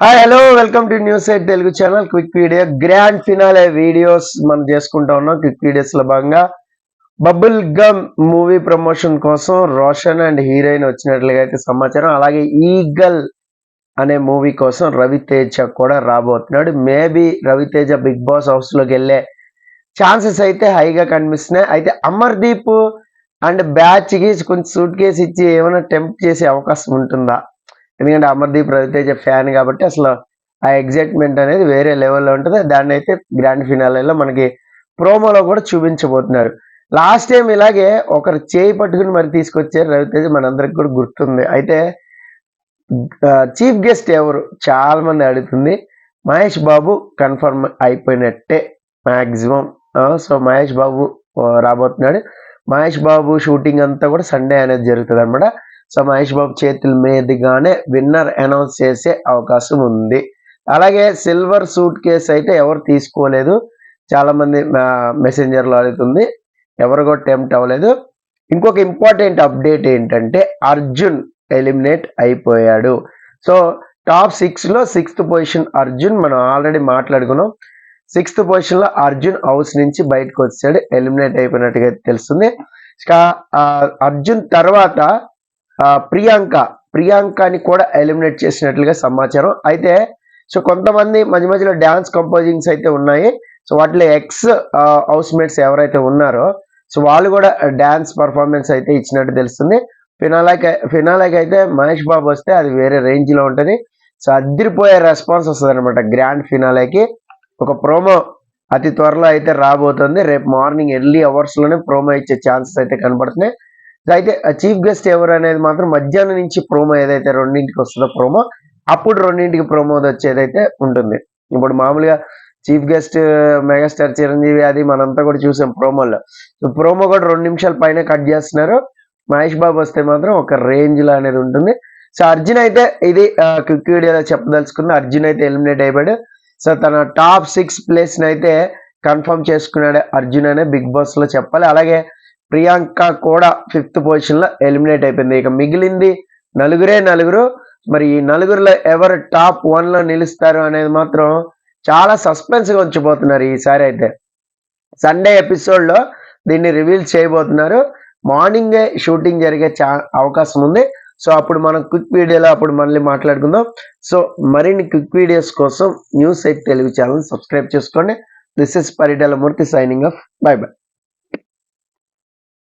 Hi hello welcome to news eight Telugu channel quick video grand finale videos మనం చేసుకుంటా ఉన్నాం quick వీడియోస్లో భాగంగా. బబుల్ గమ్ మూవీ ప్రమోషన్ కోసం రోషన్ అండ్ హీరోయిన్ వచ్చినట్లుగా అయితే సమాచారం. అలాగే ఈగల్ అనే మూవీ కోసం రవితేజ కూడా రాబోతున్నాడు. మేబీ రవితేజ బిగ్ బాస్ హౌస్లోకి వెళ్ళే ఛాన్సెస్ అయితే హైగా కనిపిస్తున్నాయి. అయితే అమర్దీప్ అండ్ బ్యాచ్కి కొంచెం సూట్ కేసు ఇచ్చి ఏమైనా టెంప్ట్ చేసే అవకాశం ఉంటుందా? ఎందుకంటే అమర్దీప్ రవితేజ ఫ్యాన్ కాబట్టి అసలు ఆ ఎగ్జైట్మెంట్ అనేది వేరే లెవెల్లో ఉంటుంది. దాన్ని అయితే గ్రాండ్ ఫినాలేలో మనకి ప్రోమోలో కూడా చూపించబోతున్నారు. లాస్ట్ టైం ఇలాగే ఒకరు చేయి పట్టుకుని మరి తీసుకొచ్చారు రవితేజ మనందరికి కూడా గుర్తుంది. అయితే చీఫ్ గెస్ట్ ఎవరు? చాలా మంది అడుగుతుంది. మహేష్ బాబు కన్ఫర్మ్ అయిపోయినట్టే మ్యాక్సిమం సో మహేష్ బాబు రాబోతున్నాడు. మహేష్ బాబు షూటింగ్ అంతా కూడా సండే అనేది జరుగుతుంది అనమాట సో మహేష్ బాబు చేతుల మీదుగానే విన్నర్ అనౌన్స్ చేసే అవకాశం ఉంది. అలాగే సిల్వర్ సూట్ కేస్ అయితే ఎవరు తీసుకోలేదు. చాలామంది మంది అడుగుతుంది. ఎవరు కూడా టెంప్ట్ అవ్వలేదు. ఇంకొక ఇంపార్టెంట్ అప్డేట్ ఏంటంటే అర్జున్ ఎలిమినేట్ అయిపోయాడు. సో టాప్ సిక్స్లో సిక్స్త్ పొజిషన్ అర్జున్ మనం ఆల్రెడీ మాట్లాడుకున్నాం. సిక్స్త్ పొజిషన్లో అర్జున్ హౌస్ నుంచి బయటకు వచ్చాడు. ఎలిమినేట్ అయిపోయినట్టుగా తెలుస్తుంది. అర్జున్ తర్వాత ప్రియాంక. ప్రియాంకని కూడా ఎలిమినేట్ చేసినట్లుగా సమాచారం. అయితే సో కొంతమంది మధ్య మధ్యలో డ్యాన్స్ కంపోజింగ్స్ అయితే ఉన్నాయి. సో వాటిలో ఎక్స్ హౌస్ మేట్స్ ఎవరైతే ఉన్నారో సో వాళ్ళు కూడా డ్యాన్స్ పర్ఫార్మెన్స్ అయితే ఇచ్చినట్టు తెలుస్తుంది. ఫినాలాకి ఫినాలాకి అయితే మహేష్ బాబు వస్తే అది వేరే రేంజ్లో ఉంటుంది. సో అద్దరిపోయే రెస్పాన్స్ వస్తుంది అనమాట గ్రాండ్ ఫినాలేకి. ఒక ప్రోమో అతి త్వరలో అయితే రాబోతుంది. రేపు మార్నింగ్ ఎర్లీ అవర్స్లోనే ప్రోమో ఇచ్చే ఛాన్సెస్ అయితే కనబడుతున్నాయి. అయితే చీఫ్ గెస్ట్ ఎవరు అనేది మాత్రం మధ్యాహ్నం నుంచి ప్రోమో ఏదైతే రెండింటికి వస్తుందో ప్రోమో అప్పుడు రెండింటికి ప్రోమో వచ్చేదైతే ఉంటుంది. ఇప్పుడు మామూలుగా చీఫ్ గెస్ట్ మెగాస్టార్ చిరంజీవి అది మనంతా కూడా చూసాం ప్రోమోలో. సో ప్రోమో కూడా రెండు నిమిషాల పైన కట్ చేస్తున్నారు. మహేష్ బాబు వస్తే మాత్రం ఒక రేంజ్లో అనేది ఉంటుంది. సో అర్జున్ అయితే ఇది క్విక్ వీడియోలో చెప్పదలుచుకుంది. అర్జున్ అయితే ఎలిమినేట్ అయిపోయాడు. సో తన టాప్ సిక్స్ ప్లేస్ని అయితే కన్ఫర్మ్ చేసుకున్నాడు అర్జున్ అనే బిగ్ బాస్లో చెప్పాలి. అలాగే ప్రియాంక కూడా ఫిఫ్త్ పొజిషన్లో ఎలిమినేట్ అయిపోయింది. ఇక మిగిలింది నలుగురే నలుగురు. మరి ఈ నలుగురిలో ఎవరు టాప్ వన్లో నిలుస్తారు అనేది మాత్రం చాలా సస్పెన్స్గా ఉంచిపోతున్నారు ఈసారి అయితే. సండే ఎపిసోడ్లో దీన్ని రివీల్ చేయబోతున్నారు. మార్నింగే షూటింగ్ జరిగే చా అవకాశం ఉంది. సో అప్పుడు మనం క్విక్ వీడియోలో అప్పుడు మళ్ళీ మాట్లాడుకుందాం. సో మరిన్ని క్విక్ వీడియోస్ కోసం news eight Telugu channel subscribe చేసుకోండి. This is Paritala Murthy signing off bye bye